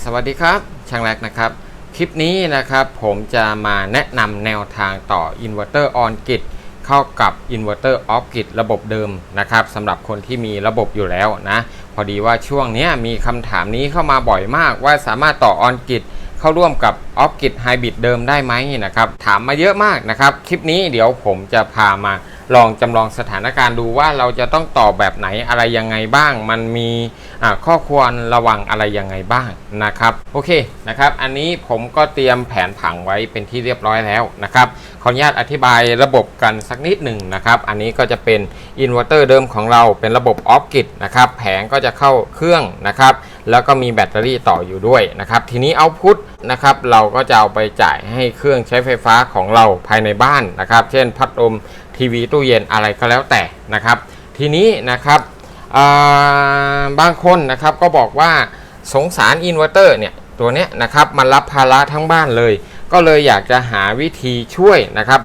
สวัสดีครับช่างแรกนะครับ คลิปนี้นะครับผมจะมาแนะนำแนวทางต่ออินเวอร์เตอร์ออนกิเข้ากับอินเวอร์เตอร์ออฟกิระบบเดิมนะครับสำหรับคนที่มีระบบอยู่แล้วนะ พอดีว่าช่วงนี้มีคำถามนี้เข้ามาบ่อยมากว่าสามารถต่อออนกิเข้าร่วมกับออฟกิไฮบริดเดิมได้ไหมนะครับ ถามมาเยอะมากนะครับ คลิปนี้เดี๋ยวผมจะพามา ลองจำลองสถานการณ์ดูว่าเราจะต้องต่อแบบไหนอะไรยังไงบ้าง มันมีข้อควรระวังอะไรยังไงบ้างนะครับโอเคนะครับ อันนี้ผมก็เตรียมแผนผังไว้เป็นที่เรียบร้อยแล้วนะครับขออนุญาตอธิบายระบบกันสักนิดหนึ่งนะครับ อันนี้ก็จะเป็นอินเวอร์เตอร์เดิมของเราเป็นระบบออฟกินะครับแผงก็จะเข้าเครื่องนะครับแล้วก็มีแบตเตอรี่ต่ออยู่ด้วยนะครับทีนี้เอาพุทนะครับเราก็จะเอาไปจ่ายให้เครื่องใช้ไฟฟ้าของเราภายในบ้านนะครับ เช่นพัดลม ทีวีตู้เย็นอะไรก็แล้วแต่นะครับ ทีนี้นะครับบางคนนะครับก็บอกว่าสงสารอินเวอร์เตอร์เนี่ยตัวเนี้ยนะครับมันรับภาระทั้งบ้านเลย ก็เลยอยากจะหาวิธีช่วยนะครับ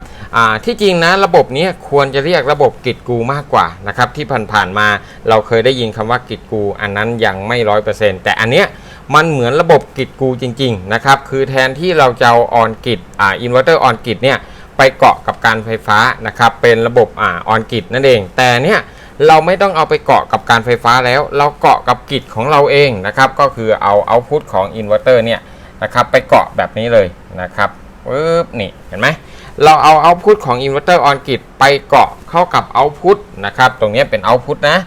ที่จริงนะระบบนี้ควรจะเรียกระบบกิจกูมากกว่านะครับที่ผ่านๆมาเราเคยได้ยินคำว่ากิจกู อันนั้นยังไม่ร้อยเปอร์เซ็นต์แต่อันเนี้ยมันเหมือนระบบกิจกูจริงๆนะครับคือแทนที่เราจะเอาออนกิจอ่าอินเวอร์เตอร์ออนกิจเนี่ย ไปเกาะกับการไฟฟ้านะครับเป็นระบบอ่าออนกิจนั่นเอง แต่เนี่ยเราไม่ต้องเอาไปเกาะกับการไฟฟ้าแล้ว เราเกาะกับกิจของเราเองนะครับก็คือเอาเอาพุทของอินเวอร์เตอร์เนี่ยนะครับไปเกาะแบบนี้เลยนะครับปึ๊บนี่เห็นไหมเราเอาเอาพุทของอินเวอร์เตอร์ออนกิจไปเกาะเข้ากับเอาพุทนะครับตรงนี้เป็นเอาพุทนะ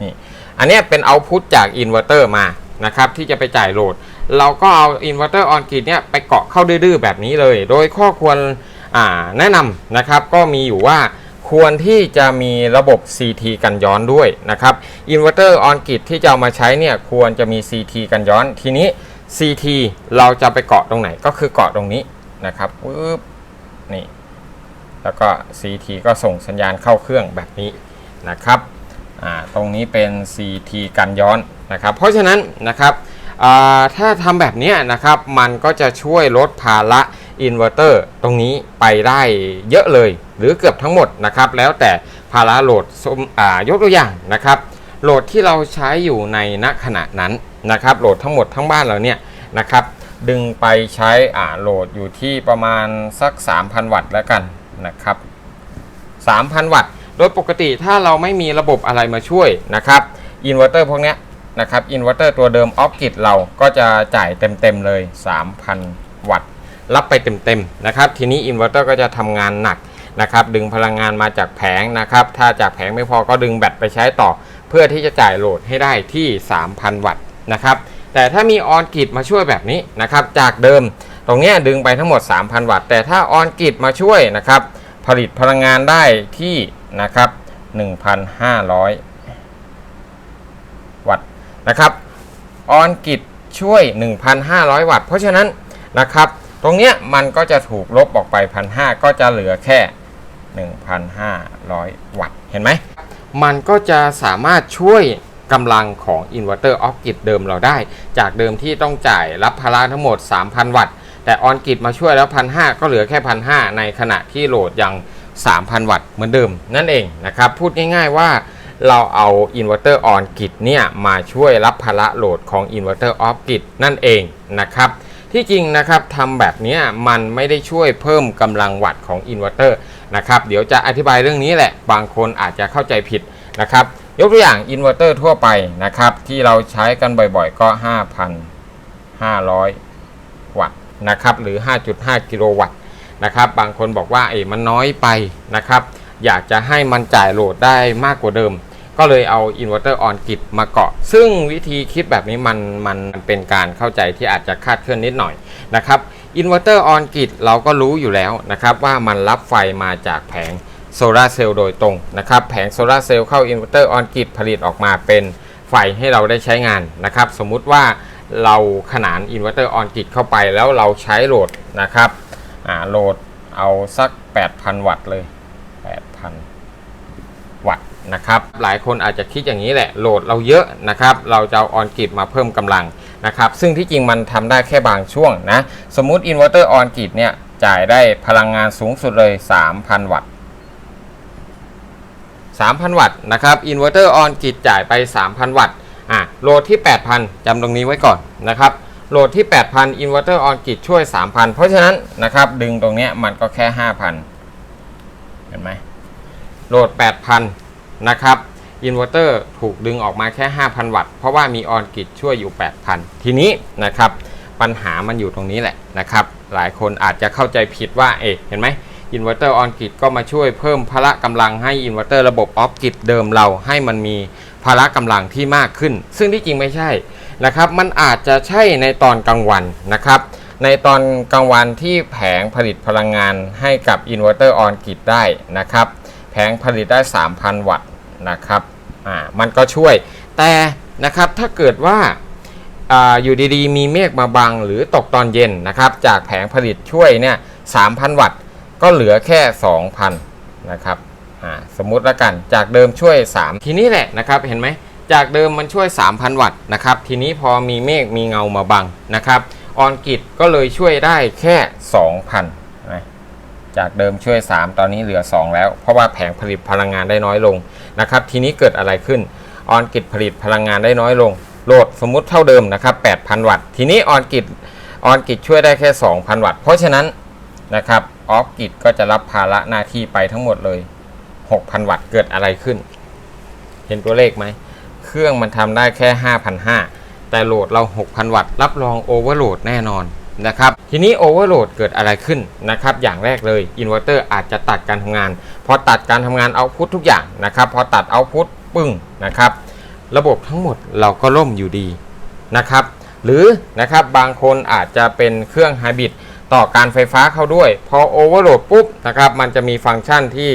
นี่อันนี้เป็นเอาพุทจากอินเวอร์เตอร์มา นะครับที่จะไปจ่ายโหลด เราก็เอาอินเวอร์เตอร์ออนกิดเนี่ยไปเกาะเข้าดื้อๆแบบนี้เลย โดยข้อควรแนะนำนะครับก็มีอยู่ว่าควรที่จะมีระบบ CT กันย้อนด้วยนะครับอินเวอร์เตอร์ออนกิดที่จะเอามาใช้เนี่ยควรจะมี CT กันย้อนทีนี้ CT เราจะไปเกาะตรงไหนก็คือเกาะตรงนี้นะครับปึ๊บนี่แล้วก็ CT ก็ส่งสัญญาณเข้าเครื่องแบบนี้นะครับตรงนี้เป็น CT กันย้อน นะครับเพราะฉะนั้นนะครับถ้าทำแบบนี้นะครับมันก็จะช่วยลดภาระอินเวอร์เตอร์ตรงนี้ไปได้เยอะเลย หรือเกือบทั้งหมดนะครับแล้วแต่ภาระโหลดยกตัวอย่างนะครับโหลดที่เราใช้อยู่ในณขณะนั้นนะครับโหลดทั้งหมดทั้งบ้านเราเนี่ยนะครับดึงไปใช้อ่าโหลดอยู่ที่ประมาณสัก 3,000 วัตต์แล้วกันนะครับ3,000 วัตต์ โดยปกติถ้าเราไม่มีระบบอะไรมาช่วยนะครับอินเวอร์เตอร์พวกนี้ นะครับอินเวอร์เตอร์ตัวเดิมออฟกิดเราก็จะจ่ายเต็มๆเลย 3,000 วัตต์ รับไปเต็มๆนะครับ ทีนี้อินเวอร์เตอร์ก็จะทำงานหนักนะครับดึงพลังงานมาจากแผงนะครับ ถ้าจากแผงไม่พอก็ดึงแบตไปใช้ต่อ เพื่อที่จะจ่ายโหลดให้ได้ที่ 3,000 วัตต์นะครับแต่ถ้ามีออนกิดมาช่วยแบบนี้นะครับจากเดิมตรงนี้ดึงไปทั้งหมด 3,000 วัตต์ แต่ถ้าออนกิดมาช่วยนะครับผลิตพลังงานได้ที่นะครับ1,500 นะครับออนกิจช่วย 1,500 วัตต์ เพราะฉะนั้นนะครับ ตรงเนี้ยมันก็จะถูกลบออกไป 1,500 ก็จะเหลือแค่ 1,500 วัตต์ เห็นไหม มันก็จะสามารถช่วยกำลังของอินเวอร์เตอร์ออฟกิจเดิมเราได้ จากเดิมที่ต้องจ่ายรับพลังทั้งหมด 3,000 วัตต์ แต่ออนกิจมาช่วยแล้ว 1,500 ก็เหลือแค่ 1,500 ในขณะที่โหลดยัง 3,000 วัตต์เหมือนเดิมนั่นเองนะครับ พูดง่าย ๆว่า เราเอาอินเวอร์เตอร์ออนกิดเนี่ยมาช่วยรับภาระโหลดของอินเวอร์เตอร์ออฟกิดนั่นเองนะครับที่จริงนะครับทำแบบนี้มันไม่ได้ช่วยเพิ่มกำลังวัตต์ของอินเวอร์เตอร์นะครับเดี๋ยวจะอธิบายเรื่องนี้แหละ บางคนอาจจะเข้าใจผิดนะครับยกตัวอย่างอินเวอร์เตอร์ทั่วไปนะครับที่เราใช้กันบ่อยๆก็ 5,500 วัตต์นะครับหรือ 5.5 กิโลวัตต์นะครับบางคนบอกว่าเอ๋มันน้อยไปนะครับ อยากจะให้มันจ่ายโหลดได้มากกว่าเดิม ก็เลยเอาอินเวอร์เตอร์ออนกิดมาเกาะ ซึ่งวิธีคิดแบบนี้มันมันเป็นการเข้าใจที่อาจจะคาดเคลื่อนนิดหน่อยนะครับอินเวอร์เตอร์ออนกิดเราก็รู้อยู่แล้วนะครับว่ามันรับไฟมาจากแผงโซลาเซลล์โดยตรงนะครับแผงโซลาเซลล์เข้าอินเวอร์เตอร์ออนกิดผลิตออกมาเป็นไฟให้เราได้ใช้งานนะครับ สมมุติว่าเราขนานอินเวอร์เตอร์ออนกิดเข้าไปแล้วเราใช้โหลดนะครับโหลดเอาสัก 8,000 วัตต์เลย นะครับหลายคนอาจจะคิดอย่างนี้แหละโหลดเราเยอะนะครับเราจะเอาออนกิดมาเพิ่มกำลังนะครับซึ่งที่จริงมันทำได้แค่บางช่วงนะสมมุติอินเวอร์เตอร์ออนกิดเนี่ยจ่ายได้พลังงานสูงสุดเลย 3,000 วัตต์3,000 วัตต์นะครับอินเวอร์เตอร์ออนกิดจ่ายไป 3,000 วัตต์อะโหลดที่ 8,000จำตรงนี้ไว้ก่อนนะครับโหลดที่ 8,000อินเวอร์เตอร์ออนกิดช่วย 3,000 เพราะฉะนั้นนะครับดึงตรงนี้มันก็แค่ 5,000 เห็นไหมโหลด 8,000 นะครับอินเวอร์เตอร์ถูกดึงออกมาแค่ 5,000 วัตต์ เพราะว่ามีออนกิดช่วยอยู่ 8,000 ทีนี้นะครับปัญหามันอยู่ตรงนี้แหละนะครับหลายคนอาจจะเข้าใจผิดว่าเอ๊ะเห็นไหมอินเวอร์เตอร์ออนกิดก็มาช่วยเพิ่มพละกำลังให้อินเวอร์เตอร์ระบบออฟกิดเดิมเราให้มันมีพละกำลังที่มากขึ้น ซึ่งที่จริงไม่ใช่นะครับมันอาจจะใช่ในตอนกลางวันนะครับในตอนกลางวันที่แผงผลิตพลังงานให้กับอินเวอร์เตอร์ออนกิดได้นะครับแผงผลิตได้ 3,000 วัตต์ นะครับอ่ามันก็ช่วยแต่นะครับถ้าเกิดว่าอาอยู่ดีๆ มีเมฆมาบังหรือตกตอนเย็นนะครับ จากแผงผลิตช่วยเนี่ย3,000 วัตต์ ก็เหลือแค่ 2,000 นะครับอ่าสมมุติละกันจากเดิมช่วย 3 ทีนี้แหละนะครับเห็นไหมจากเดิมมันช่วย 3,000 วัตต์นะครับทีนี้พอมีเมฆมีเงามาบังนะครับออนกิดก็เลยช่วยได้แค่ 2,000น จากเดิมช่วย 3 ตอนนี้เหลือ 2 แล้ว เพราะว่าแผงผลิตพลังงานได้น้อยลงนะครับ ทีนี้เกิดอะไรขึ้น ออนกิดผลิตพลังงานได้น้อยลง โหลดสมมุติเท่าเดิมนะครับ 8,000 วัตต์ ทีนี้ออนกิดออนกิดช่วยได้แค่ 2,000 วัตต์ เพราะฉะนั้นนะครับออฟกิดก็จะรับภาระหน้าที่ไปทั้งหมดเลย 6,000 วัตต์ เกิดอะไรขึ้น เห็นตัวเลขไหม เครื่องมันทำได้แค่ 5,500แต่โหลดเรา 6,000 วัตต์ รับรองโอเวอร์โหลดแน่นอน นะครับทีนี้โอเวอร์โหลดเกิดอะไรขึ้นนะครับอย่างแรกเลยอินเวอร์เตอร์อาจจะตัดการทำงาน พอตัดการทำงานเอาพุททุกอย่างนะครับพอตัดเอาพุทปึ้งนะครับระบบทั้งหมดเราก็ล่มอยู่ดีนะครับหรือนะครับบางคนอาจจะเป็นเครื่องไฮบริดต่อการไฟฟ้าเข้าด้วย พอโอเวอร์โหลดปุ๊บนะครับมันจะมีฟังก์ชันที่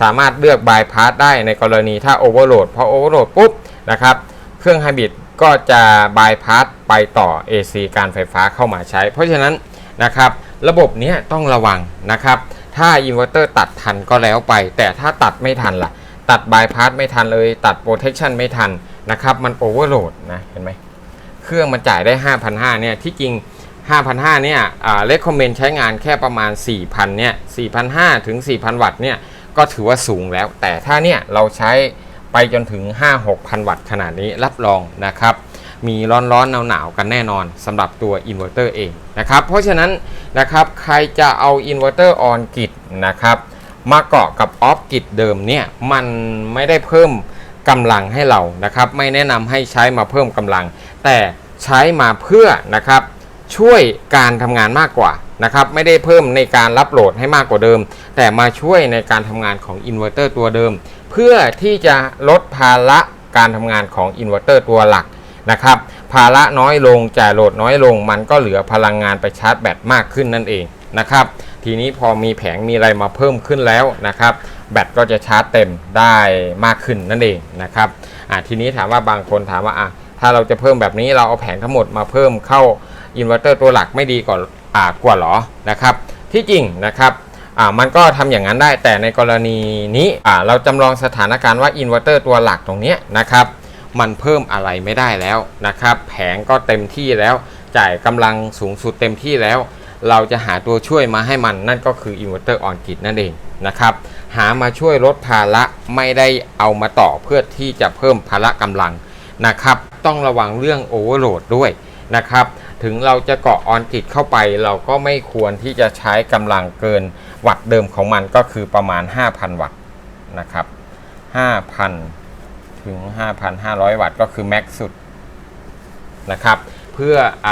สามารถเลือกบายพาสได้ในกรณีถ้าโอเวอร์โหลดพอโอเวอร์โหลดปุ๊บนะครับเครื่องไฮบริด ก็จะบายพาสไปต่อ AC การไฟฟ้าเข้ามาใช้ เพราะฉะนั้นนะครับระบบเนี้ยต้องระวังนะครับ ถ้าอินเวอร์เตอร์ตัดทันก็แล้วไป แต่ถ้าตัดไม่ทันล่ะ ตัดบายพาสไม่ทันเลย ตัดโปรเทคชันไม่ทันนะครับ มันโอเวอร์โหลดนะ เห็นไหม เครื่องมันจ่ายได้ 5,500 เนี่ย ที่จริง 5,500 เนี่ยอ่าเลคคอมเมนใช้งานแค่ประมาณ 4,000 เนี่ย 4,500 ถึง 4,000 วัตต์ เนี่ย ก็ถือว่าสูงแล้ว แต่ถ้าเนี่ยเราใช้ ไปจนถึง 5-6,000 วัตต์ขนาดนี้รับรองนะครับ มีร้อนๆหนาวๆกันแน่นอนสำหรับตัวอินเวอร์เตอร์เองนะครับเพราะฉะนั้นนะครับใครจะเอาอินเวอร์เตอร์ออนกิดนะครับมาเกาะกับออฟกิดเดิมเนี่ยมันไม่ได้เพิ่มกำลังให้เรานะครับ ไม่แนะนำให้ใช้มาเพิ่มกำลัง แต่ใช้มาเพื่อนะครับช่วยการทำงานมากกว่านะครับไม่ได้เพิ่มในการรับโหลดให้มากกว่าเดิม แต่มาช่วยในการทำงานของอินเวอร์เตอร์ตัวเดิม เพื่อที่จะลดภาระการทำงานของอินเวอร์เตอร์ตัวหลักนะครับ ภาระน้อยลงจ่ายโหลดน้อยลง มันก็เหลือพลังงานไปชาร์จแบตมากขึ้นนั่นเองนะครับ ทีนี้พอมีแผงมีอะไรมาเพิ่มขึ้นแล้วนะครับ แบตก็จะชาร์จเต็มได้มากขึ้นนั่นเองนะครับทีนี้ถามว่าบางคนถามว่าอะถ้าเราจะเพิ่มแบบนี้เราเอาแผงทั้งหมดมาเพิ่มเข้าอินเวอร์เตอร์ตัวหลักไม่ดีกว่ากว่าหรอนะครับ ที่จริงนะครับ อ่ามันก็ทำอย่างนั้นได้ แต่ในกรณีนี้อ่าเราจำลองสถานการณ์ว่าอินเวอร์เตอร์ตัวหลักตรงเนี้ยนะครับ มันเพิ่มอะไรไม่ได้แล้วนะครับ แผงก็เต็มที่แล้ว จ่ายกำลังสูงสุดเต็มที่แล้ว เราจะหาตัวช่วยมาให้มันนั่นก็คืออินเวอร์เตอร์ออนกิดนั่นเองนะครับ หามาช่วยลดภาระไม่ได้เอามาต่อเพื่อที่จะเพิ่มภาระกำลังนะครับ ต้องระวังเรื่องโอเวอร์โหลดด้วยนะครับ ถึงเราจะเกาะออนกิดเข้าไป เราก็ไม่ควรที่จะใช้กำลังเกินวัตต์เดิมของมันก็คือประมาณ 5,000 วัตต์นะครับ 5,000 ถึง 5,500 วัตต์ก็คือแม็กซ์สุดนะครับ เพื่ออ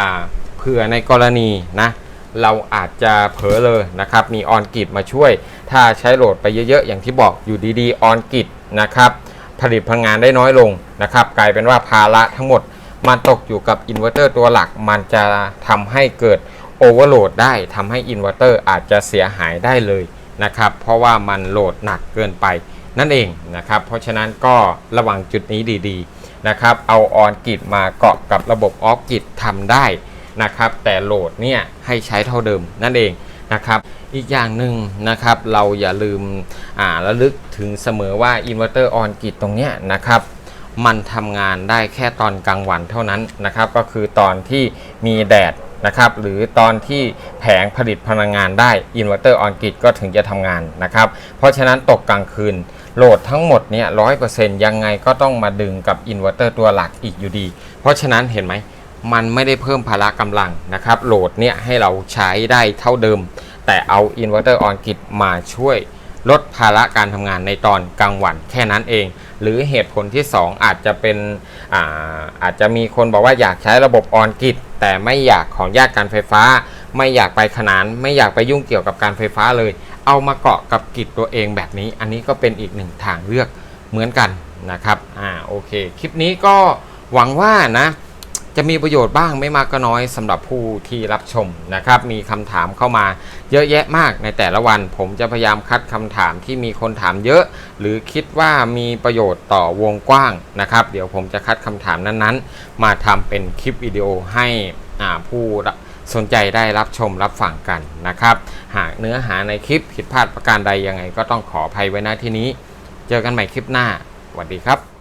เผื่อในกรณีนะเราอาจจะเผลอเลยนะครับ มีออนกิดมาช่วย ถ้าใช้โหลดไปเยอะๆ อย่างที่บอกอยู่ดีๆออนกิดนะครับ ผลิตพลังงานได้น้อยลงนะครับ กลายเป็นว่าภาระทั้งหมด มันตกอยู่กับอินเวอร์เตอร์ตัวหลัก มันจะทำให้เกิดโอเวอร์โหลดได้ทำให้อินเวอร์เตอร์อาจจะเสียหายได้เลยนะครับ เพราะว่ามันโหลดหนักเกินไปนั่นเองนะครับ เพราะฉะนั้นก็ระวังจุดนี้ดีๆนะครับ เอาออนกิดมาเกาะกับระบบออฟกิดทำได้นะครับ แต่โหลดเนี่ยให้ใช้เท่าเดิมนั่นเองนะครับอีกอย่างหนึ่งนะครับเราอย่าลืมอ่าระลึกถึงเสมอว่าอินเวอร์เตอร์ออนกิดตรงเนี้ยนะครับ มันทำงานได้แค่ตอนกลางวันเท่านั้นนะครับ ก็คือตอนที่มีแดดนะครับหรือตอนที่แผงผลิตพลังงานได้อินเวอร์เตอร์ออนกิดก็ถึงจะทำงานนะครับ เพราะฉะนั้นตกกลางคืนโหลดทั้งหมดเนี่ยร้อยเปอร์เซ็นต์ยังไงก็ต้องมาดึงกับอินเวอร์เตอร์ตัวหลักอีกอยู่ดี เพราะฉะนั้นเห็นไหมมันไม่ได้เพิ่มพละกำลังนะครับ โหลดเนี่ยให้เราใช้ได้เท่าเดิม แต่เอาอินเวอร์เตอร์ออนกิมาช่วยลดภาระการทำงานในตอนกลางวันแค่นั้นเอง หรือเหตุผลที่ 2 อาจจะเป็นอาอาจจะมีคนบอกว่าอยากใช้ระบบออนกิแต่ไม่อยากของญาติการไฟฟ้า ไม่อยากไปขนาน ไม่อยากไปยุ่งเกี่ยวกับการไฟฟ้าเลย เอามาเกาะกับกิจตัวเองแบบนี้ อันนี้ก็เป็นอีกหนึ่งทางเลือกเหมือนกันนะครับอ่าโอเค คลิปนี้ก็หวังว่านะ จะมีประโยชน์บ้างไม่มากก็น้อยสำหรับผู้ที่รับชมนะครับ มีคำถามเข้ามาเยอะแยะมากในแต่ละวัน ผมจะพยายามคัดคำถามที่มีคนถามเยอะ หรือคิดว่ามีประโยชน์ต่อวงกว้างนะครับ เดี๋ยวผมจะคัดคำถามนั้นๆ มาทำเป็นคลิปวิดีโอให้ผู้สนใจได้รับชมรับฟังกันนะครับ หากเนื้อหาในคลิปผิดพลาดประการใดยังไงก็ต้องขออภัยไว้ณที่นี้ เจอกันใหม่คลิปหน้าสวัสดีครับ